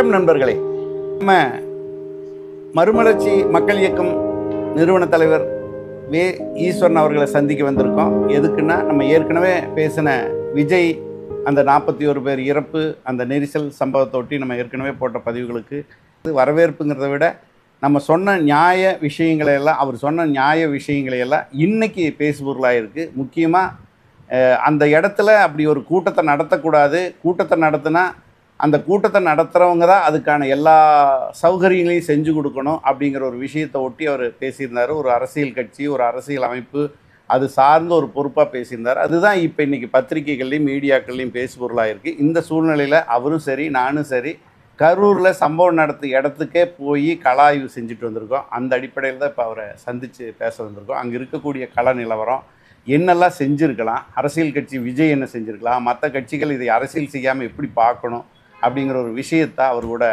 வணக்கம் நண்பர்களே. நம்ம மறுமலர்ச்சி மக்கள் இயக்கம் நிறுவன தலைவர் வே. ஈஸ்வரன் அவர்களை சந்திக்க வந்திருக்கோம். எதுக்குன்னா நம்ம ஏற்கனவே பேசின விஜய் அந்த நாற்பத்தி ஒரு பேர் இறப்பு அந்த நெரிசல் சம்பவத்தொட்டி நம்ம ஏற்கனவே போட்ட பதிவுகளுக்கு இது வரவேற்புங்கிறத விட நம்ம சொன்ன நியாய விஷயங்களை எல்லாம் அவர் சொன்ன நியாய விஷயங்களை எல்லாம் இன்னைக்கு பேசுபொருளாக இருக்குது முக்கியமாக அந்த இடத்துல அப்படி ஒரு கூட்டத்தை நடத்தக்கூடாது. கூட்டத்தை நடத்தினா அந்த கூட்டத்தை நடத்துகிறவங்க தான் அதுக்கான எல்லா சௌகரியங்களையும் செஞ்சு கொடுக்கணும் அப்படிங்கிற ஒரு விஷயத்தை ஒட்டி அவர் பேசியிருந்தார். ஒரு அரசியல் கட்சி ஒரு அரசியல் அமைப்பு அது சார்ந்த ஒரு பொறுப்பாக பேசியிருந்தார். அதுதான் இப்போ இன்றைக்கி பத்திரிகைகள்லையும் மீடியாக்கள்லையும் பேசுபொருளாக இருக்குது இந்த சூழ்நிலையில் அவரும் சரி நானும் சரி கரூரில் சம்பவம் நடத்து இடத்துக்கே போய் கலாய்வு செஞ்சுட்டு வந்திருக்கோம். அந்த அடிப்படையில் தான் இப்போ அவரை சந்தித்து பேச வந்திருக்கோம். அங்கே இருக்கக்கூடிய கள நிலவரம் என்னெல்லாம் செஞ்சுருக்கலாம் அரசியல் கட்சி விஜய் என்ன செஞ்சுருக்கலாம் மற்ற கட்சிகள் இதை அரசியல் செய்யாமல் எப்படி பார்க்கணும் அப்படிங்கிற ஒரு விஷயத்தை அவர் கூட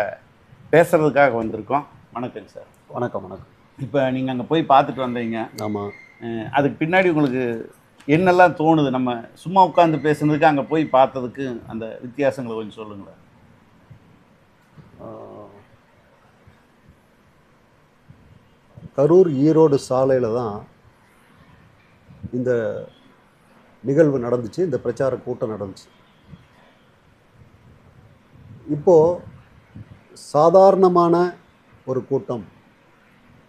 பேசுகிறதுக்காக வந்திருக்கோம். வணக்கம் சார். வணக்கம் வணக்கம். இப்போ நீங்கள் அங்கே போய் பார்த்துட்டு வந்தீங்க. ஆமாம் அதுக்கு பின்னாடி உங்களுக்கு என்னெல்லாம் தோணுது? நம்ம சும்மா உட்காந்து பேசுனதுக்கு அங்கே போய் பார்த்ததுக்கு அந்த வித்தியாசங்களை கொஞ்சம் சொல்லுங்களேன். கரூர் ஈரோடு சாலையில் தான் இந்த நிகழ்வு நடந்துச்சு இந்த பிரச்சார கூட்டம் நடந்துச்சு. இப்போது சாதாரணமான ஒரு கூட்டம்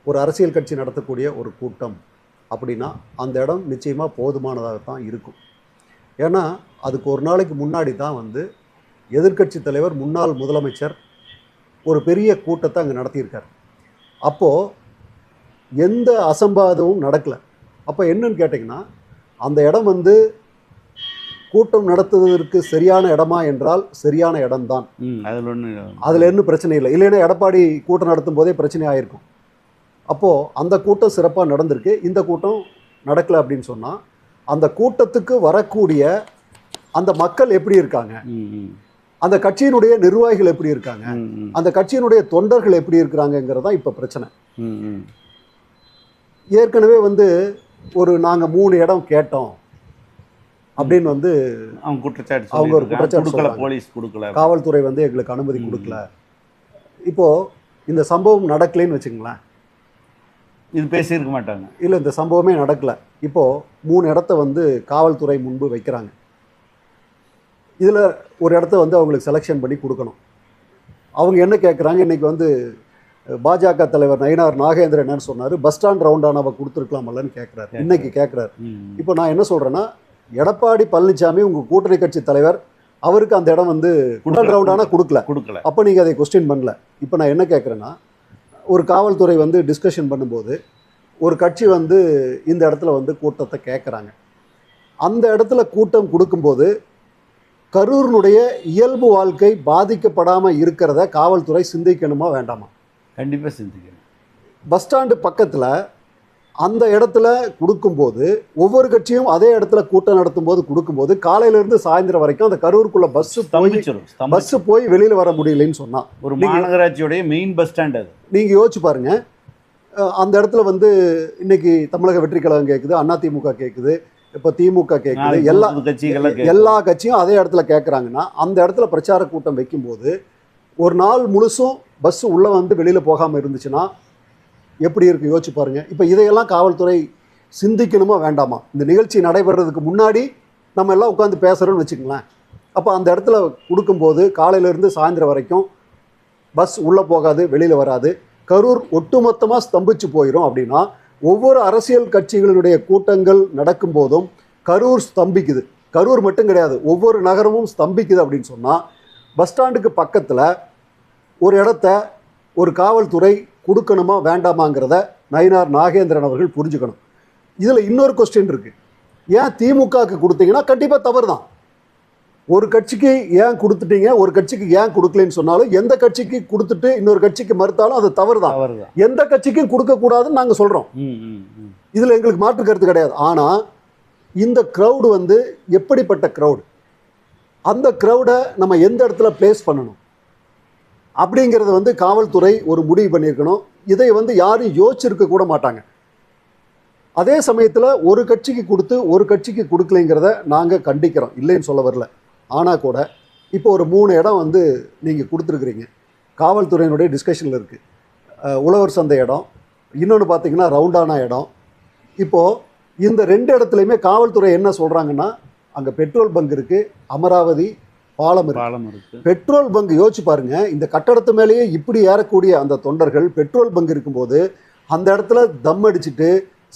ஒரு அரசியல் கட்சி நடத்தக்கூடிய ஒரு கூட்டம் அப்படின்னா அந்த இடம் நிச்சயமாக போதுமானதாக தான் இருக்கும். ஏன்னா அதுக்கு ஒரு நாளைக்கு முன்னாடி தான் வந்து எதிர்க்கட்சி தலைவர் முன்னாள் முதலமைச்சர் ஒரு பெரிய கூட்டத்தை அங்கே நடத்தியிருக்கார். அப்போது எந்த அசம்பாதமும் நடக்கலை. அப்போ என்னன்னு கேட்டிங்கன்னா அந்த இடம் வந்து கூட்டம் நடத்துவதற்கு சரியான இடமா என்றால் சரியான இடம்தான். அதில் ஒன்று அதில் என்ன பிரச்சனை இல்லை. இல்லைன்னா எடப்பாடி கூட்டம் நடத்தும் போதே பிரச்சனை ஆயிருக்கும். அப்போது அந்த கூட்டம் சிறப்பாக நடந்திருக்கு. இந்த கூட்டம் நடக்கலை அப்படின்னு சொன்னால் அந்த கூட்டத்துக்கு வரக்கூடிய அந்த மக்கள் எப்படி இருக்காங்க? அந்த கட்சியினுடைய நிர்வாகிகள் எப்படி இருக்காங்க? அந்த கட்சியினுடைய தொண்டர்கள் எப்படி இருக்கிறாங்கங்கிறது தான் இப்போ பிரச்சனை. ஏற்கனவே வந்து ஒரு நாங்கள் மூணு இடம் கேட்டோம். அப்படின்னு வந்து அவங்க குற்றச்சாட்டு அவங்க ஒரு. குற்றச்சாட்டு கொடுக்கல. போலீஸ் கொடுக்கல. காவல்துறை வந்து எங்களுக்கு அனுமதி. கொடுக்கல. இப்போ இந்த சம்பவம் நடக்கலைன்னு வச்சுங்களேன் இது பேசியிருக்க மாட்டாங்க. இல்லை இந்த சம்பவமே நடக்கல. இப்போ மூணு இடத்த வந்து காவல்துறை முன்பு வைக்கிறாங்க. இதில் ஒரு இடத்த வந்து அவங்களுக்கு செலெக்ஷன் பண்ணி கொடுக்கணும். அவங்க என்ன கேட்குறாங்க இன்னைக்கு வந்து பாஜக தலைவர் நயினார் நாகேந்திரன் என்னன்னு சொன்னார். பஸ் ஸ்டாண்ட் ரவுண்டானவ கொடுத்துருக்கலாமல்லன்னு கேட்குறாரு இன்னைக்கு கேட்குறாரு இப்போ நான் என்ன சொல்கிறேன்னா எடப்பாடி பழனிசாமி உங்கள் கூட்டணி கட்சி தலைவர் அவருக்கு அந்த இடம் வந்து குடல் ரவுண்டானா கொடுக்கல. கொடுக்கல. அப்போ நீங்கள் அதை கொஸ்டின் பண்ணல. இப்போ நான் என்ன கேட்குறேன்னா ஒரு காவல்துறை வந்து டிஸ்கஷன் பண்ணும்போது ஒரு கட்சி வந்து இந்த இடத்துல வந்து கூட்டத்தை கேட்குறாங்க அந்த இடத்துல கூட்டம் கொடுக்கும்போது கரூரினுடைய இயல்பு வாழ்க்கை பாதிக்கப்படாமல் இருக்கிறத காவல்துறை சிந்திக்கணுமா வேண்டாமா? கண்டிப்பாக சிந்திக்கணும். பஸ் ஸ்டாண்டு பக்கத்தில் அந்த இடத்துல கொடுக்கும்போது ஒவ்வொரு கட்சியும் அதே இடத்துல கூட்டம் நடத்தும்போது கொடுக்கும்போது காலையிலேருந்து சாயந்தரம் வரைக்கும் அந்த கரூருக்குள்ள பஸ்ஸு போய் ஸ்தம்பிச்சிரும் ஸ்தம்பி பஸ்ஸு போய் வெளியில் வர முடியலைன்னு சொன்னா ஒரு மாநகராட்சியோடைய மெயின் பஸ் ஸ்டாண்ட் அது. நீங்கள் யோசிச்சு பாருங்க. அந்த இடத்துல வந்து இன்னைக்கு தமிழக வெற்றி கழகம் கேட்குது அதிமுக கேட்குது இப்போ திமுக கேட்குது எல்லா புது. எல்லா கட்சியும் அதே இடத்துல கேட்குறாங்கன்னா அந்த இடத்துல பிரச்சார கூட்டம் வைக்கும்போது ஒரு நாள் முழுசும் பஸ் உள்ளே வந்து வெளியில் போகாமல் இருந்துச்சுன்னா எப்படி இருக்குது யோசிச்சு பாருங்கள் இப்போ இதையெல்லாம் காவல்துறை சிந்திக்கணுமா வேண்டாமா? இந்த நிகழ்ச்சி நடைபெறதுக்கு முன்னாடி நம்ம எல்லாம் உட்காந்து பேசுகிறோன்னு வச்சுங்களேன் அப்போ அந்த இடத்துல கொடுக்கும்போது காலையிலேருந்து சாயந்தரம் வரைக்கும் பஸ் உள்ளே போகாது வெளியில் வராது. கரூர் ஒட்டுமொத்தமாக ஸ்தம்பிச்சு போயிடும் அப்படின்னா ஒவ்வொரு அரசியல் கட்சிகளினுடைய கூட்டங்கள் நடக்கும்போதும் கரூர் ஸ்தம்பிக்குது. கரூர் மட்டும் கிடையாது ஒவ்வொரு நகரமும் ஸ்தம்பிக்குது அப்படின்னு சொன்னால் பஸ் ஸ்டாண்டுக்கு பக்கத்தில் ஒரு இடத்த ஒரு காவல்துறை கொடுக்கணுமா வேண்டாமாங்கிறத நயினார் நாகேந்திரன் அவர்கள் புரிஞ்சுக்கணும். இதில் இன்னொரு கொஸ்டின் இருக்குது ஏன் திமுகவுக்கு கொடுத்தீங்கன்னா கண்டிப்பாக தவறு தான் ஒரு கட்சிக்கு ஏன் கொடுத்துட்டீங்க ஒரு கட்சிக்கு ஏன் கொடுக்கலன்னு சொன்னாலும் எந்த கட்சிக்கு கொடுத்துட்டு இன்னொரு கட்சிக்கு மறுத்தாலும் அது தவறு தான் எந்த கட்சிக்கும் கொடுக்கக்கூடாதுன்னு நாங்கள் சொல்கிறோம் இதில் எங்களுக்கு மாற்று கருத்து கிடையாது. ஆனால் இந்த க்ரௌடு வந்து எப்படிப்பட்ட க்ரௌடு அந்த க்ரௌடை நம்ம எந்த இடத்துல ப்ளேஸ் பண்ணணும்? அப்படிங்கிறத வந்து காவல்துறை ஒரு முடிவு பண்ணியிருக்கணும். இதை வந்து யாரும் யோசிச்சிருக்க கூட மாட்டாங்க. அதே சமயத்தில் ஒரு கட்சிக்கு கொடுத்து ஒரு கட்சிக்கு கொடுக்கலைங்கிறத நாங்கள் கண்டிக்கிறோம். இல்லைன்னு சொல்ல வரல. ஆனால் கூட இப்போ ஒரு மூணு இடம் வந்து நீங்கள் கொடுத்துருக்குறீங்க. காவல்துறையினுடைய டிஸ்கஷனில் இருக்குது உழவர் சந்தை இடம் இன்னொன்று பார்த்தீங்கன்னா ரவுண்டான இடம். இப்போது இந்த ரெண்டு இடத்துலையுமே காவல்துறை என்ன சொல்கிறாங்கன்னா அங்கே பெட்ரோல் பங்க் இருக்குது அமராவதி பாலம் இருக்கு. பாலம் இருக்கு. பெட்ரோல் பங்க் யோசிச்சு பாருங்க இந்த கட்டடத்து மேலேயே இப்படி ஏறக்கூடிய அந்த தொண்டர்கள் பெட்ரோல் பங்க் இருக்கும்போது அந்த இடத்துல தம் அடிச்சுட்டு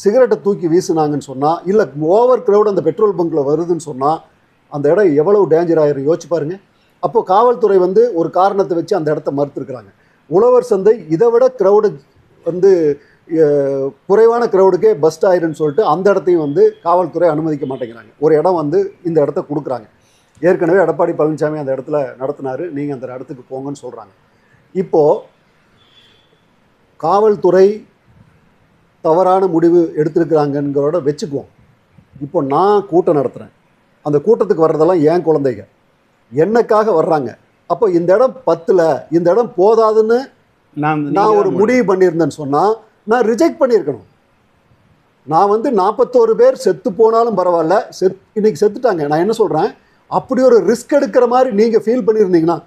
சிகரெட்டை தூக்கி வீசுனாங்கன்னு சொன்னால் இல்லை ஓவர் க்ரௌட் அந்த பெட்ரோல் பங்க்கில் வருதுன்னு சொன்னால் அந்த இடம் எவ்வளவு டேஞ்சர் ஆயிரும் யோசிச்சு பாருங்க. அப்போ காவல்துறை வந்து ஒரு காரணத்தை வச்சு அந்த இடத்த மறுத்துருக்குறாங்க. உழவர் சந்தை இதை விட க்ரௌடு வந்து குறைவான க்ரௌடுக்கே பஸ்ட் ஆயிருன்னு சொல்லிட்டு அந்த இடத்தையும் வந்து காவல்துறை அனுமதிக்க மாட்டேங்கிறாங்க. ஒரு இடம் வந்து இந்த இடத்த கொடுக்குறாங்க. ஏற்கனவே எடப்பாடி பழனிசாமி அந்த இடத்துல நடத்தினாரு. நீங்கள் அந்த இடத்துக்கு போங்கன்னு சொல்கிறாங்க இப்போது காவல்துறை தவறான முடிவு எடுத்திருக்கிறாங்கங்கிறோட வச்சுக்குவோம். இப்போ நான் கூட்டம் நடத்துகிறேன் அந்த கூட்டத்துக்கு வர்றதெல்லாம் ஏன் குழந்தைங்க என்னக்காக வர்றாங்க? அப்போ இந்த இடம் பத்தில் இந்த இடம் போதாதுன்னு நான் நான் ஒரு முடிவு பண்ணியிருந்தேன்னு சொன்னால் நான் ரிஜெக்ட் பண்ணியிருக்கணும். நான் வந்து நாற்பத்தோரு பேர் செத்து போனாலும் பரவாயில்ல. செத் இன்னைக்கு செத்துட்டாங்க. நான் என்ன சொல்கிறேன் அப்படி ஒரு ரிஸ்க் எடுக்கிற மாதிரி நீங்கள் ஃபீல் பண்ணியிருந்தீங்கன்னா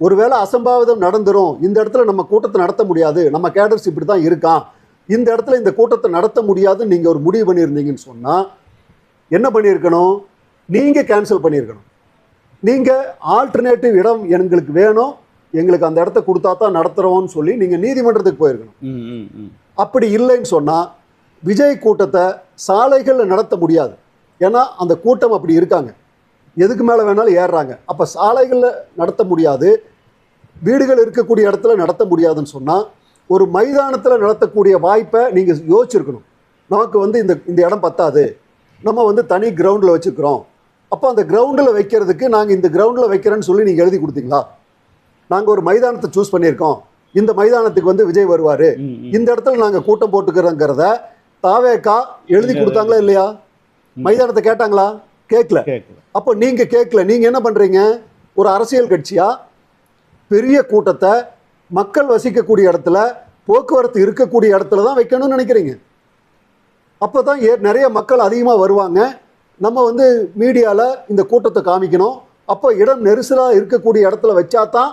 ஒருவேளை அசம்பாவிதம் நடந்துரும் இந்த இடத்துல நம்ம கூட்டத்தை நடத்த முடியாது நம்ம கேடர்ஸ் இப்படி தான் இருக்கான் இந்த இடத்துல இந்த கூட்டத்தை நடத்த முடியாதுன்னு நீங்கள் ஒரு முடிவு பண்ணியிருந்தீங்கன்னு சொன்னால் என்ன பண்ணியிருக்கணும்? நீங்கள் கேன்சல் பண்ணியிருக்கணும். நீங்கள் ஆல்டர்னேட்டிவ் இடம் எங்களுக்கு வேணும் எங்களுக்கு அந்த இடத்த கொடுத்தா தான் நடத்துகிறோம்னு சொல்லி நீங்கள் நீதிமன்றத்துக்கு போயிருக்கணும். அப்படி இல்லைன்னு சொன்னால் விஜய் கூட்டத்தை சாலைகளில் நடத்த முடியாது. ஏன்னா அந்த கூட்டம் அப்படி இருக்காங்க. எதுக்கு மேலே வேணாலும் ஏறுறாங்க. அப்போ சாலைகளில் நடத்த முடியாது. வீடுகள் இருக்கக்கூடிய இடத்துல நடத்த முடியாதுன்னு சொன்னால் ஒரு மைதானத்தில் நடத்தக்கூடிய வாய்ப்பை நீங்கள் யோசிச்சிருக்கணும். நமக்கு வந்து இந்த இந்த இடம் பத்தாது. நம்ம வந்து தனி கிரவுண்டில் வச்சுருக்கிறோம் அப்போ அந்த கிரவுண்டில் வைக்கிறதுக்கு நாங்கள் இந்த கிரவுண்டில் வைக்கிறேன்னு சொல்லி நீங்கள் எழுதி கொடுத்தீங்களா? நாங்கள் ஒரு மைதானத்தை சூஸ் பண்ணியிருக்கோம். இந்த மைதானத்துக்கு வந்து விஜய் வருவார். இந்த இடத்துல நாங்க கூட்டம் போட்டுக்கிறோங்கிறத தாவேக்கா எழுதி கொடுத்தாங்களா இல்லையா? மைதானத்தை கேட்டாங்களா? கேட்கல கேட்கல அப்போ நீங்க கேட்கல நீங்க என்ன பண்றீங்க? ஒரு அரசியல் கட்சியா? பெரிய கூட்டத்தை மக்கள் வசிக்கக்கூடிய இடத்துல போக்குவரத்து இருக்கக்கூடிய இடத்துல தான் வைக்கணும்னு நினைக்கிறீங்க. அப்போ தான் ஏ நிறைய மக்கள் அதிகமாக வருவாங்க. நம்ம வந்து மீடியாவில் இந்த கூட்டத்தை காமிக்கணும். அப்போ இடம் நெரிசலாக இருக்கக்கூடிய இடத்துல வச்சா தான்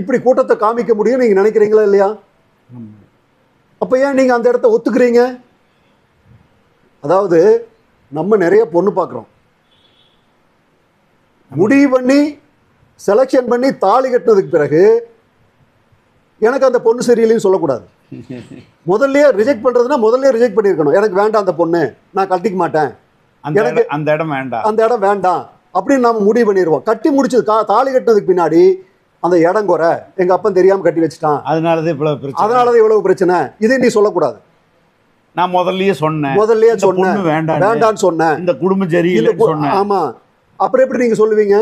இப்படி கூட்டத்தை காமிக்க முடியும் நீங்கள் நினைக்கிறீங்களா இல்லையா. அப்போ ஏன் நீங்கள் அந்த இடத்த ஒத்துக்கிறீங்க? அதாவது நம்ம நிறைய பொண்ணு பார்க்குறோம் முடிவு பண்ணி செலெக்ஷன் பண்ணி தாலி கட்டினதுக்கு பிறகு எனக்கு அந்த பொண்ணு சரியில்லைன்னு சொல்லக்கூடாது. முதல்லயே ரிஜெக்ட் பண்ணுறதுனா முதல்லயே ரிஜெக்ட் பண்ணியிருக்கணும். எனக்கு வேண்டாம் அந்த பொண்ணு நான் கட்டிக்க மாட்டேன். அந்த எனக்கு- அந்த இடம் வேண்டாம். அந்த இடம் வேண்டாம். அப்படின்னு நாம முடிவு பண்ணிடுவோம். கட்டி முடிச்சது கா தாலி கட்டினதுக்கு பின்னாடி அந்த இடம் குறை. எங்கள் அப்பன் தெரியாமல் கட்டி வச்சுட்டான். அதனாலதான் இவ்வளவு பிரச்சனை. அதனால தான் இவ்வளவு பிரச்சனை. இதை நீ சொல்லக்கூடாது. நான் முதல்லயே சொன்னேன். முதல்லயே சொன்னேன். வேண்டாம் வேண்டான்னு சொன்னேன். இந்த குடும்பம் கு- சொன்னேன். ஆமா. அப்புறம் எப்படி நீங்கள் சொல்லுவீங்க?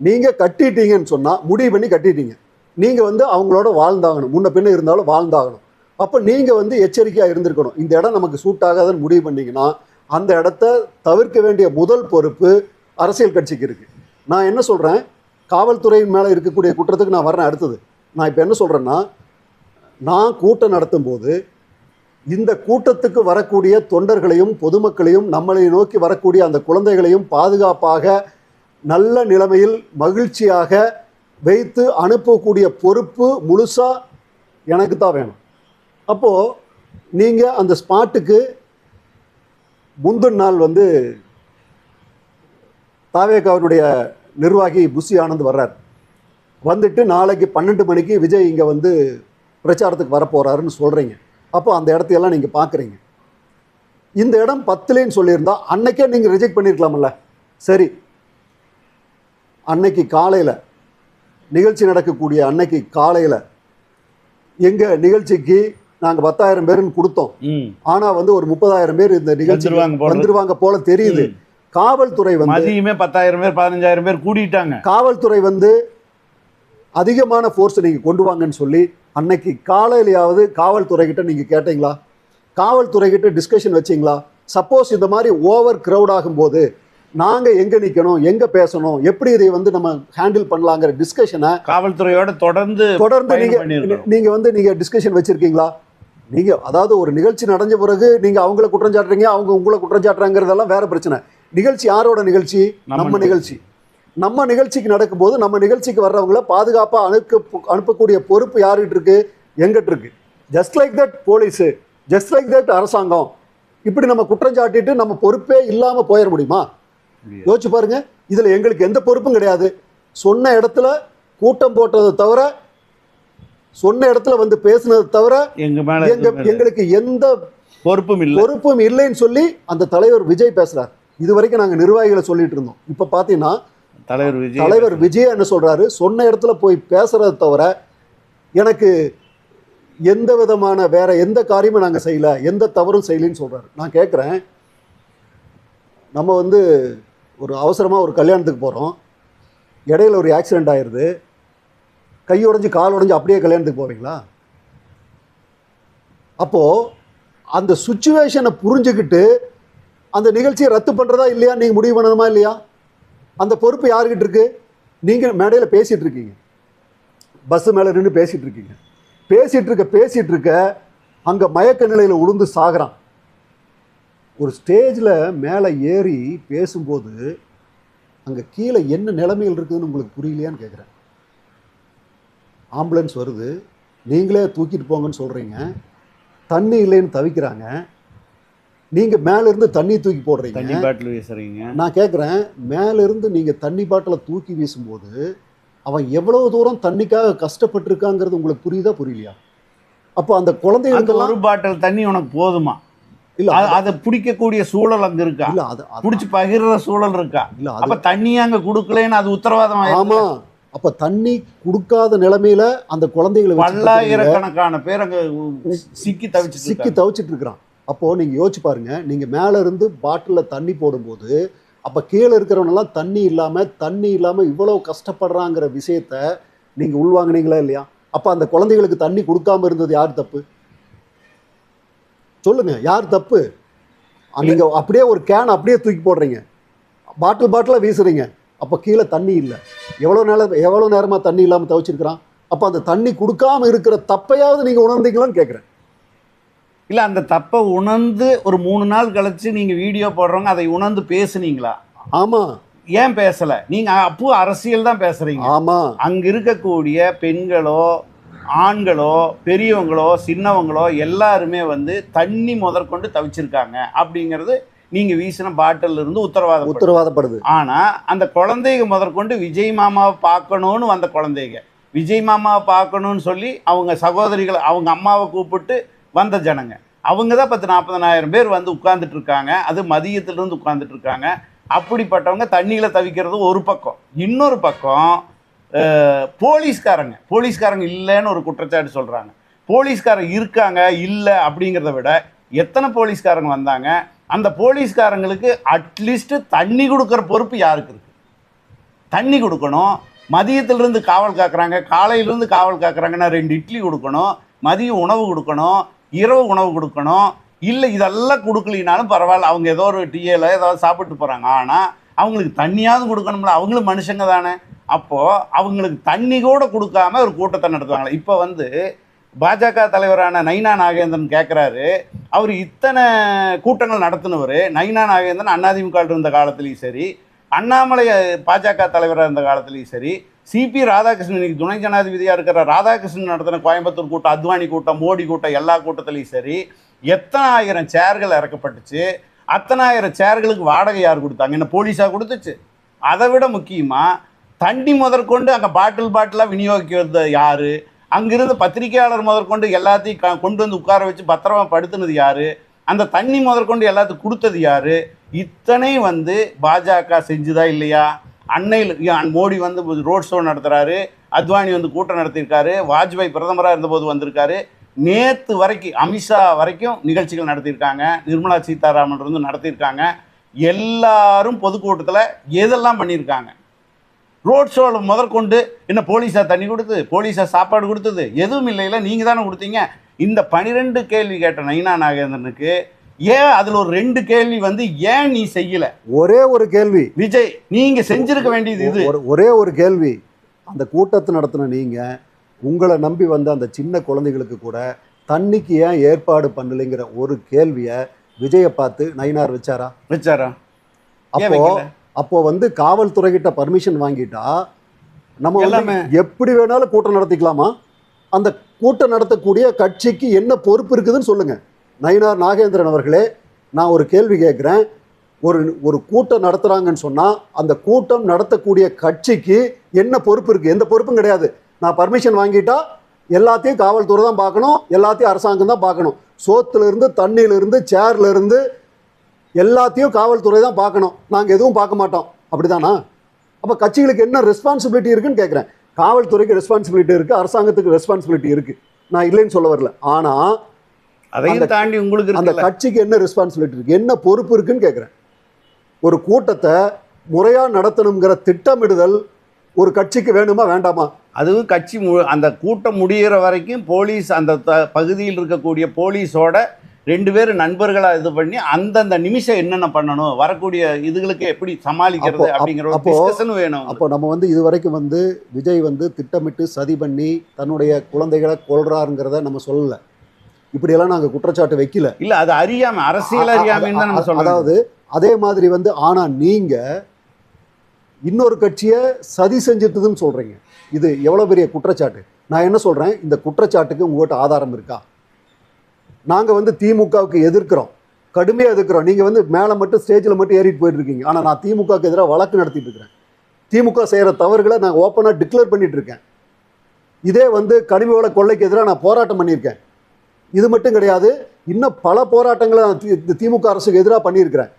நீங்கள் கட்டிட்டீங்கன்னு சொன்னால் முடிவு பண்ணி கட்டிட்டீங்க. நீங்கள் வந்து அவங்களோட வாழ்ந்தாகணும். முன்ன பின்ன இருந்தாலும் வாழ்ந்தாகணும். அப்போ நீங்கள் வந்து எச்சரிக்கையாக இருந்திருக்கணும். இந்த இடம் நமக்கு சூட் ஆகாதுன்னு முடிவு பண்ணிங்கன்னா அந்த இடத்த தவிர்க்க வேண்டிய முதல் பொறுப்பு அரசியல் கட்சிக்கு இருக்குது நான் என்ன சொல்கிறேன் காவல்துறையின் மேலே இருக்கக்கூடிய குற்றத்துக்கு நான் வர்றேன் அடுத்தது. நான் இப்போ என்ன சொல்கிறேன்னா நான் கூட்டம் நடத்தும் போது இந்த கூட்டத்துக்கு வரக்கூடிய தொண்டர்களையும் பொதுமக்களையும் நம்மளை நோக்கி வரக்கூடிய அந்த குழந்தைகளையும் பாதுகாப்பாக நல்ல நிலைமையில் மகிழ்ச்சியாக வைத்து அனுப்பக்கூடிய பொறுப்பு முழுசாக எனக்கு தான் வேணும். அப்போது நீங்கள் அந்த ஸ்பாட்டுக்கு முந்தின நாள் வந்து தாவேகாவினுடைய நிர்வாகி புஷி ஆனந்த் வர்றார். வந்துட்டு நாளைக்கு பன்னெண்டு மணிக்கு விஜய் இங்கே வந்து பிரச்சாரத்துக்கு வரப்போகிறாருன்னு சொல்கிறீங்க அப்போ அந்த இடத்தையெல்லாம் நீங்கள் பார்க்குறீங்க இந்த இடம் பத்துலேன்னு சொல்லியிருந்தா அன்னைக்கே நீங்கள் ரிஜெக்ட் பண்ணியிருக்கலாம்ல சரி. அன்னைக்கு காலையில் நிகழ்ச்சி நடக்கக்கூடிய அன்னைக்கு காலையில் எங்கள் நிகழ்ச்சிக்கு நாங்கள் பத்தாயிரம் பேருன்னு கொடுத்தோம். ஆனால் வந்து ஒரு முப்பதாயிரம் பேர் இந்த நிகழ்ச்சி வந்துருவாங்க போல. தெரியுது. காவல்துறை வந்து மதியமே பத்தாயிரம் பேர் பதினஞ்சாயிரம் பேர் கூடிட்டாங்க. காவல்துறை வந்து அதிகமான ஃபோர்ஸ் நீங்கள் கொண்டு வாங்கன்னு சொல்லி அன்னைக்கு காலையிலையாவது காவல்துறை கிட்ட நீங்கள் கேட்டீங்களா? காவல்துறை கிட்ட டிஸ்கஷன் வச்சீங்களா? சப்போஸ் இந்த மாதிரி ஓவர் க்ரௌட் ஆகும்போது நாங்கள் எங்கே நிற்கணும் எங்கே பேசணும்? எப்படி இதை வந்து நம்ம ஹேண்டில் பண்ணலாங்கிற டிஸ்கஷனை காவல்துறையோட தொடர்ந்து தொடர்ந்து நீங்கள். நீங்கள் வந்து நீங்கள் டிஸ்கஷன் வச்சுருக்கீங்களா? நீங்கள் அதாவது ஒரு நிகழ்ச்சி நடந்த பிறகு நீங்கள் அவங்கள குற்றம் சாட்டுறீங்க அவங்க உங்களை குற்றம் சாட்டுறாங்கிறதெல்லாம் வேற பிரச்சனை. நிகழ்ச்சி யாரோட நிகழ்ச்சி? நம்ம நிகழ்ச்சி. நம்ம நிகழ்ச்சிக்கு நடக்கும்போது நம்ம நிகழ்ச்சிக்கு வர்றவங்கள பாதுகாப்பாக அனுப்ப அனுப்பக்கூடிய பொறுப்பு யார்கிட்ட இருக்கு? எங்கிட்ட இருக்கு. Just like that police just like that அரசாங்கம். இப்படி நம்ம குற்றம் சாட்டிட்டு நம்ம பொறுப்பே இல்லாமல் போயிட முடியுமா? யோசிச்சு பாருங்க. இதில் எங்களுக்கு எந்த பொறுப்பும் கிடையாது. சொன்ன இடத்துல கூட்டம் போட்டதை தவிர சொன்ன இடத்துல வந்து பேசுனதை தவிர. எங்களுக்கு எந்த பொறுப்பும் இல்லை. பொறுப்பும் இல்லைன்னு சொல்லி அந்த தலைவர் விஜய் பேசுறார். இது வரைக்கும் நாங்கள் நிர்வாகிகளை சொல்லிட்டு இருந்தோம். இப்போ பார்த்தீங்கன்னா தலைவர் விஜய் தலைவர் விஜய் என்ன சொல்றாரு? சொன்ன இடத்துல போய் பேசுறதை தவிர எனக்கு எந்த விதமான வேற எந்த காரியமும் நாங்கள் செய்யல எந்த தவறும் செய்யலைன்னு சொல்றாரு. நான் கேட்குறேன் நம்ம வந்து ஒரு அவசரமாக ஒரு கல்யாணத்துக்கு போகிறோம் இடையில ஒரு ஆக்சிடென்ட் ஆயிடுது கை உடைஞ்சு கால் உடைஞ்சு அப்படியே கல்யாணத்துக்கு போவீங்களா? அப்போது அந்த சுச்சுவேஷனை புரிஞ்சுக்கிட்டு அந்த நிகழ்ச்சியை ரத்து பண்ணுறதா இல்லையா? நீங்கள் முடிவு பண்ணணுமா இல்லையா? அந்த பொறுப்பு யாருக்கிட்ட இருக்கு? நீங்கள் மேடையில் பேசிகிட்டு இருக்கீங்க. பஸ்ஸு மேலே நின்று பேசிகிட்டு இருக்கீங்க. பேசிகிட்டு இருக்க பேசிகிட்டு இருக்க அங்கே மயக்க நிலையில் உளுந்து சாகிறான். ஒரு ஸ்டேஜில் மேலே ஏறி பேசும்போது அங்கே கீழே என்ன நிலைமைகள் இருக்குதுன்னு உங்களுக்கு புரியலையான்னு கேட்குறேன் ஆம்புலன்ஸ் வருது. நீங்களே தூக்கிட்டு போங்கன்னு சொல்கிறீங்க தண்ணி இல்லைன்னு தவிக்கிறாங்க. நீங்கள் மேலேருந்து தண்ணி தூக்கி போடுறீங்க. தண்ணி பாட்டில் வீசுறீங்க. நான் கேட்குறேன் மேலேருந்து நீங்கள் தண்ணி பாட்டிலை தூக்கி வீசும்போது அவன் எவ்வளவு தூரம் தண்ணிக்காக கஷ்டப்பட்டிருக்காங்கிறது உங்களுக்கு புரியுதா புரியலையா? அப்போ அந்த குழந்தைகளுக்கெல்லாம் ஒரு பாட்டில் தண்ணி உனக்கு போதுமா? இல்லை அதை பிடிக்கக்கூடிய சூழல் அங்க இருக்கா? இல்லை அது புடிச்சு பகிர்ற சூழல் இருக்கா? இல்ல அப்ப தண்ணி அங்க குடுக்கலன்னு அது உத்தரவாதம் ஆமா. அப்ப தண்ணி கொடுக்காத நிலைமையில அந்த குழந்தைகளை. பல்லாயிரக்கணக்கான பேர் அங்க சிக்கி தவிச்சு சிக்கி தவிச்சிட்டு இருக்கிறான். அப்போ நீங்க யோசிச்சு பாருங்க நீங்க மேல இருந்து பாட்டில தண்ணி போடும்போது அப்ப கீழே இருக்கிறவனெல்லாம் தண்ணி இல்லாம தண்ணி இல்லாம இவ்வளவு கஷ்டப்படுறாங்கிற விஷயத்த நீங்க உள்வாங்குனீங்களா இல்லையா? அப்ப அந்த குழந்தைகளுக்கு தண்ணி கொடுக்காம இருந்தது யார் தப்பு? சொல்லுங்க யார் தப்பு? அஹ் நீங்க அப்படியே ஒரு கேன் அப்படியே தூக்கி போடுறீங்க. பாட்டில் பாட்டிலா வீசுறீங்க. அப்ப கீழே தண்ணி இல்லை. எவ்வளவு நேரம் எவ்வளவு நேரமா தண்ணி இல்லாம தவிச்சிருக்கிறான்? அப்ப அந்த தண்ணி கொடுக்காம இருக்கிற தப்பையாவது நீங்க உணர்ந்தீங்களான்னு கேட்குறேன் இல்ல அந்த தப்பை உணர்ந்து ஒரு மூணு நாள் கழிச்சு நீங்க வீடியோ போடுறவங்க அதை உணர்ந்து பேசுனீங்களா? ஆமா. ஏன் பேசல? நீங்க அப்போ அரசியல் தான் பேசுறீங்க. ஆமா. அங்க இருக்கக்கூடிய பெண்களோ ஆண்களோ பெரியவங்களோ சின்னவங்களோ எல்லாருமே வந்து தண்ணி முதற்கொண்டு தவிச்சிருக்காங்க. அப்படிங்கிறது நீங்க வீசின பாட்டில் இருந்து உத்தரவாதம் உத்தரவாதப்படுது. ஆனா அந்த குழந்தைங்க முதற்கொண்டு விஜய் மாமாவை பார்க்கணும்னு வந்த குழந்தைங்க விஜய் மாமாவை பார்க்கணும்னு சொல்லி அவங்க சகோதரிகளை அவங்க அம்மாவை கூப்பிட்டு வந்த ஜனங்க. அவங்க தான் பத்து நாற்பதனாயிரம் பேர் வந்து உட்கார்ந்துட்டு இருக்காங்க. அது மதியத்திலிருந்து உட்கார்ந்துட்டு இருக்காங்க. அப்படிப்பட்டவங்க தண்ணியில் தவிக்கிறது ஒரு பக்கம். இன்னொரு பக்கம் போலீஸ்காரங்க. போலீஸ்காரங்க இல்லைன்னு ஒரு குற்றச்சாட்டு சொல்கிறாங்க போலீஸ்காரங்க இருக்காங்க இல்லை அப்படிங்கிறத விட எத்தனை போலீஸ்காரங்க வந்தாங்க? அந்த போலீஸ்காரங்களுக்கு அட்லீஸ்ட்டு தண்ணி கொடுக்குற பொறுப்பு யாருக்கு இருக்குது தண்ணி கொடுக்கணும். மதியத்திலிருந்து காவல் காக்குறாங்க. காலையிலேருந்து காவல் காக்குறாங்கன்னா ரெண்டு இட்லி கொடுக்கணும். மதிய உணவு கொடுக்கணும். இரவு உணவு கொடுக்கணும். இல்லை இதெல்லாம் கொடுக்கலினாலும் பரவாயில்ல. அவங்க ஏதோ ஒரு டீயில் ஏதாவது சாப்பிட்டு போகிறாங்க ஆனால் அவங்களுக்கு தண்ணியாவது கொடுக்கணும்ல. அவங்களும் மனுஷங்க தானே. அப்போது அவங்களுக்கு தண்ணி கூட கொடுக்காம ஒரு கூட்டத்தை நடத்துவாங்களே. இப்போ வந்து பாஜக தலைவரான நைனா நாகேந்திரன் கேட்குறாரு அவர் இத்தனை கூட்டங்கள் நடத்தினவர் நைனா நாகேந்திரன் அதிமுக இருந்த காலத்துலேயும் சரி அண்ணாமலை பாஜக தலைவராக இருந்த காலத்துலேயும் சரி சிபி ராதாகிருஷ்ணன் இன்னைக்கு துணை ஜனாதிபதியாக இருக்கிற ராதாகிருஷ்ணன் நடத்தின கோயம்புத்தூர் கூட்டம் அத்வானி கூட்டம் மோடி கூட்டம் எல்லா கூட்டத்துலேயும் சரி எத்தனை ஆயிரம் சேர்கள் இறக்கப்பட்டுச்சு அத்தனை ஆயிரம் சேர்களுக்கு வாடகை யார் கொடுத்தாங்க? என்ன போலீஸாக கொடுத்துச்சு? அதை விட முக்கியமாக தண்ணி முதற்கொண்டு அங்கே பாட்டில் பாட்டிலாக விநியோகிக்கிறது யார்? அங்கிருந்து பத்திரிகையாளர் முதற்கொண்டு எல்லாத்தையும் க- கொண்டு வந்து உட்கார வச்சு பத்திரமா படுத்துனது யார்? அந்த தண்ணி முதற்கொண்டு எல்லாத்துக்கும் கொடுத்தது யார்? இத்தனை வந்து பாஜக செஞ்சுதா இல்லையா? அன்னையில் மோடி வந்து ரோட் ஷோ நடத்துகிறாரு அத்வானி வந்து கூட்டம் நடத்தியிருக்காரு வாஜ்பாய் பிரதமராக இருந்தபோது வந்திருக்காரு. நேற்று வரைக்கும் அமித்ஷா வரைக்கும் நிகழ்ச்சிகள் நடத்தியிருக்காங்க நிர்மலா சீதாராமன் இருந்து நடத்தியிருக்காங்க. எல்லாரும் பொதுக்கூட்டத்தில் எதெல்லாம் பண்ணியிருக்காங்க? ரோட் ஷோவில் முதற்கொண்டு என்ன போலீஸாக தண்ணி கொடுத்து போலீஸாக சாப்பாடு கொடுத்தது? எதுவும் இல்லைல்ல நீங்கள் தானே கொடுத்தீங்க. இந்த பனிரெண்டு கேள்வி கேட்ட நைனா நாகேந்திரனுக்கு ஏன் அதில் ஒரு ரெண்டு கேள்வி வந்து ஏன் நீ செய்யல? ஒரே ஒரு கேள்வி. விஜய் நீங்க செஞ்சிருக்க வேண்டியது இது. ஒரு ஒரே கேள்வி. அந்த கூட்டத்தை நடத்தின நீங்க உங்களை நம்பி வந்த அந்த சின்ன குழந்தைகளுக்கு கூட தண்ணிக்கு ஏன் ஏற்பாடு பண்ணலைங்கிற ஒரு கேள்வியை விஜயை பார்த்து நயினார் வச்சாரா? வச்சாரா? அப்போ அப்போ வந்து காவல்துறைகிட்ட பர்மிஷன் வாங்கிட்டா நம்ம எல்லாமே. எப்படி வேணாலும் கூட்டம் நடத்திக்கலாமா? அந்த கூட்டம் நடத்தக்கூடிய கட்சிக்கு என்ன பொறுப்பு இருக்குதுன்னு சொல்லுங்க. நயினார் நாகேந்திரன் அவர்களே நான் ஒரு கேள்வி கேட்குறேன். ஒரு ஒரு கூட்டம் நடத்துறாங்கன்னு சொன்னால் அந்த கூட்டம் நடத்தக்கூடிய கட்சிக்கு என்ன பொறுப்பு இருக்குது எந்த பொறுப்பும் கிடையாது. நான் பர்மிஷன் வாங்கிட்டா எல்லாத்தையும் காவல்துறை தான் பார்க்கணும் எல்லாத்தையும் அரசாங்கம் தான் பார்க்கணும். சோத்துலேருந்து தண்ணியிலேருந்து சேர்லேருந்து எல்லாத்தையும் காவல்துறை தான் பார்க்கணும். நாங்கள் எதுவும் பார்க்க மாட்டோம். அப்படிதானா? அப்போ கட்சிகளுக்கு என்ன ரெஸ்பான்சிபிலிட்டி இருக்குன்னு கேட்குறேன். காவல்துறைக்கு ரெஸ்பான்சிபிலிட்டி இருக்குது அரசாங்கத்துக்கு ரெஸ்பான்சிபிலிட்டி இருக்குது நான் இல்லைன்னு சொல்ல வரல. ஆனால் அதையும் தாண்டி உங்களுக்கு அந்த கட்சிக்கு என்ன ரெஸ்பான்சிபிலிட்டி இருக்குது என்ன பொறுப்பு இருக்குன்னு கேட்குறேன் ஒரு கூட்டத்தை முறையாக நடத்தணுங்கிற திட்டமிடுதல் ஒரு கட்சிக்கு வேணுமா வேண்டாமா? அதுவும் கட்சி மு அந்த கூட்டம் முடிகிற வரைக்கும் போலீஸ் அந்த த பகுதியில் இருக்கக்கூடிய போலீஸோட ரெண்டு பேரும் நண்பர்களாக இது பண்ணி அந்தந்த நிமிஷம் என்னென்ன பண்ணணும் வரக்கூடிய இதுகளுக்கு எப்படி சமாளிக்கிறது அப்போ- அப்படிங்கிற ஒரு வேணும் அப்போ நம்ம வந்து இது வரைக்கும் வந்து விஜய் வந்து திட்டமிட்டு சதி பண்ணி தன்னுடைய குழந்தைகளை கொல்றாருங்கிறத நம்ம சொல்லல. இப்படியெல்லாம் நாங்கள் குற்றச்சாட்டு வைக்கல. இல்ல அது அறியாம அரசியல் அறியாமைன்னு தான் நம்ம சொல்லணும் அதாவது அதே மாதிரி வந்து ஆனா நீங்க இன்னொரு கட்சியை சதி செஞ்சிட்டுதுன்னு சொல்றீங்க. இது எவ்வளவு பெரிய குற்றச்சாட்டு? நான் என்ன சொல்றேன்? இந்த குற்றச்சாட்டுக்கு உங்ககிட்ட ஆதாரம் இருக்கா? நாங்க வந்து திமுகவுக்கு எதிர்க்கிறோம். கடுமையா எதிர்க்கிறோம். நீங்க வந்து மேலே மட்டும் ஸ்டேஜில் மட்டும் ஏறிட்டு போயிட்டு இருக்கீங்க. ஆனா நான் திமுகவுக்கு எதிராக வழக்கு நடத்திட்டு இருக்கிறேன். திமுக செய்யற தவறுகளை நான் ஓப்பனாக டிக்ளேர் பண்ணிட்டு இருக்கேன். இதே வந்து கனிம வள கொள்ளைக்கு எதிராக நான் போராட்டம் பண்ணியிருக்கேன். இது மட்டும் கிடையாது இன்னும் பல போராட்டங்களை நான் தி- திமுக அரசுக்கு எதிராக பண்ணியிருக்கிறேன்.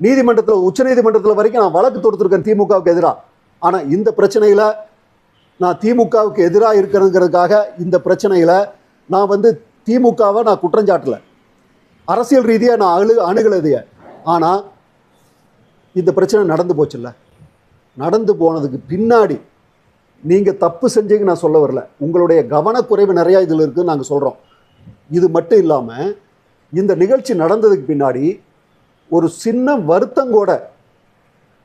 நீதிமன்றத்தில் உச்சநீதிமன்றத்தில் வரைக்கும் நான் வழக்கு தொடுத்திருக்கேன் திமுகவுக்கு எதிராக ஆனால் இந்த பிரச்சனையில் நான் திமுகவுக்கு எதிராக இருக்கிறதுங்கிறதுக்காக இந்த பிரச்சனையில் நான் வந்து திமுகவை நான் குற்றஞ்சாட்டல அரசியல் ரீதியாக நான் அழு அணுகலதைய. ஆனால் இந்த பிரச்சனை நடந்து போச்சுல்ல. நடந்து போனதுக்கு பின்னாடி நீங்கள் தப்பு செஞ்சீங்க நான் சொல்ல வரல. உங்களுடைய கவனக்குறைவு நிறையா இதில் இருக்குதுன்னு நாங்கள் சொல்கிறோம் இது மட்டும் இல்லாமல் இந்த நிகழ்ச்சி நடந்ததுக்கு பின்னாடி ஒரு சின்ன வருத்தங்கூட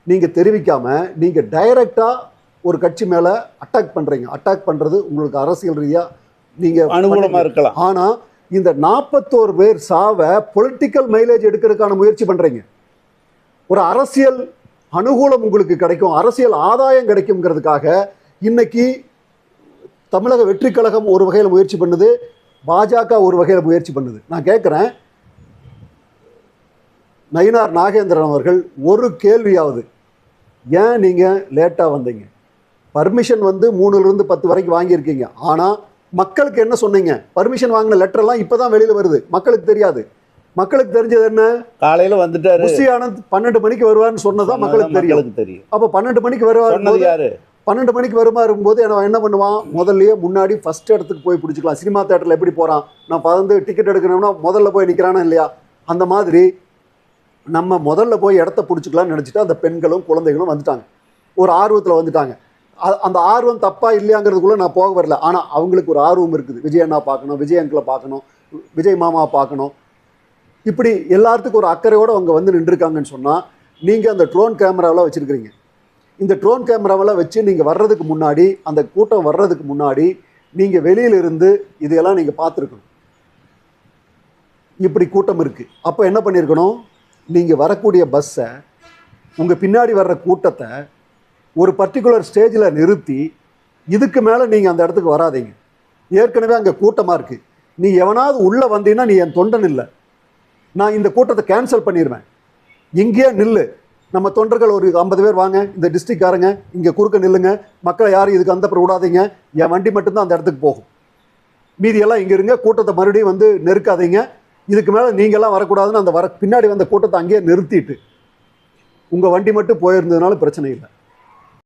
நீங்கள் தெரிவிக்காமல் நீங்கள் டைரக்டாக ஒரு கட்சி மேலே அட்டாக் பண்ணுறீங்க அட்டாக் பண்ணுறது உங்களுக்கு அரசியல் ரீதியாக நீங்கள் அனுகூலமா இருக்கலாம். ஆனால் இந்த நாற்பத்தோரு பேர் சாவை பொலிட்டிக்கல் மைலேஜ் எடுக்கிறதுக்கான முயற்சி பண்ணுறீங்க ஒரு அரசியல் அனுகூலம் உங்களுக்கு கிடைக்கும். அரசியல் ஆதாயம் கிடைக்குங்கிறதுக்காக இன்னைக்கு தமிழக வெற்றி கழகம் ஒரு வகையில் முயற்சி பண்ணுது. பாஜக ஒரு வகையில் முயற்சி பண்ணுது. நான் கேட்குறேன் நயினார் நாகேந்திரன் அவர்கள் ஒரு கேள்வியாவது ஏன் நீங்கள் லேட்டாக வந்தீங்க? பர்மிஷன் வந்து மூணுலேருந்து பத்து வரைக்கும் வாங்கியிருக்கீங்க. ஆனால் மக்களுக்கு என்ன சொன்னீங்க? பர்மிஷன் வாங்கின லெட்டர்லாம் இப்போ தான் வெளியில் வருது. மக்களுக்கு தெரியாது. மக்களுக்கு தெரிஞ்சது என்ன? காலையில வந்துட்டாரு. புஷி ஆனந்த் பன்னெண்டு மணிக்கு வருவார்னு சொன்னதான் மக்களுக்கு தெரியும். தெரியும். அப்போ பன்னெண்டு மணிக்கு வருவார் யாரு? பன்னெண்டு மணிக்கு வருமா இருக்கும்போது அவன் என்ன பண்ணுவான்? முதல்லயே முன்னாடி ஃபர்ஸ்ட் இடத்துக்கு போய் பிடிச்சிக்கலாம். சினிமா தேட்டரில் எப்படி போகிறான் நான் வந்து டிக்கெட் எடுக்கணும்னா முதல்ல போய் நிற்கிறானா இல்லையா? அந்த மாதிரி நம்ம முதல்ல போய் இடத்த பிடிச்சிக்கலாம்னு நினச்சிட்டு அந்த பெண்களும் குழந்தைகளும் வந்துட்டாங்க. ஒரு ஆர்வத்தில் வந்துட்டாங்க. அந்த ஆர்வம் தப்பாக இல்லையாங்கிறதுக்குள்ளே நான் போக வரல. ஆனால் அவங்களுக்கு ஒரு ஆர்வம் இருக்குது. விஜய் அண்ணா பார்க்கணும் விஜய் அங்கிளை பார்க்கணும் விஜய் மாமா பார்க்கணும். இப்படி எல்லாத்துக்கும் ஒரு அக்கறையோடு அவங்க வந்து நின்றுருக்காங்கன்னு சொன்னால் நீங்கள் அந்த ட்ரோன் கேமராவெலாம் வச்சுருக்கிறீங்க. இந்த ட்ரோன் கேமராவெல்லாம் வச்சு நீங்கள் வர்றதுக்கு முன்னாடி அந்த கூட்டம் வர்றதுக்கு முன்னாடி நீங்கள் வெளியிலிருந்து இதையெல்லாம் நீங்கள் பார்த்துருக்கணும். இப்படி கூட்டம் இருக்குது அப்போ என்ன பண்ணியிருக்கணும் நீங்கள் வரக்கூடிய பஸ்ஸை உங்கள் பின்னாடி வர்ற கூட்டத்தை ஒரு பர்டிகுலர் ஸ்டேஜில் நிறுத்தி இதுக்கு மேலே நீங்கள் அந்த இடத்துக்கு வராதீங்க. ஏற்கனவே அங்கே கூட்டமாக இருக்குது நீ எவனாவது உள்ளே வந்தீங்கன்னா நீ என் தொண்டன் இல்லை. நான் இந்த கூட்டத்தை கேன்சல் பண்ணிடுவேன் இங்கேயே நில்லு. நம்ம தொண்டர்கள் ஒரு ஐம்பது பேர் வாங்க இந்த டிஸ்ட்ரிக்ட்காரங்க இங்கே குறுக்க நில்லுங்க மக்களை யாரும் இதுக்கு அந்த விடாதீங்க என் வண்டி மட்டும்தான் அந்த இடத்துக்கு போகும். மீதியெல்லாம் இங்கே இருங்க கூட்டத்தை மறுபடியும் வந்து நெருக்காதீங்க. இதுக்கு மேலே நீங்கள்லாம் வரக்கூடாதுன்னு அந்த வர பின்னாடி வந்த கூட்டத்தை அங்கேயே நிறுத்திட்டு உங்கள் வண்டி மட்டும் போயிருந்ததுனால பிரச்சனை இல்லை.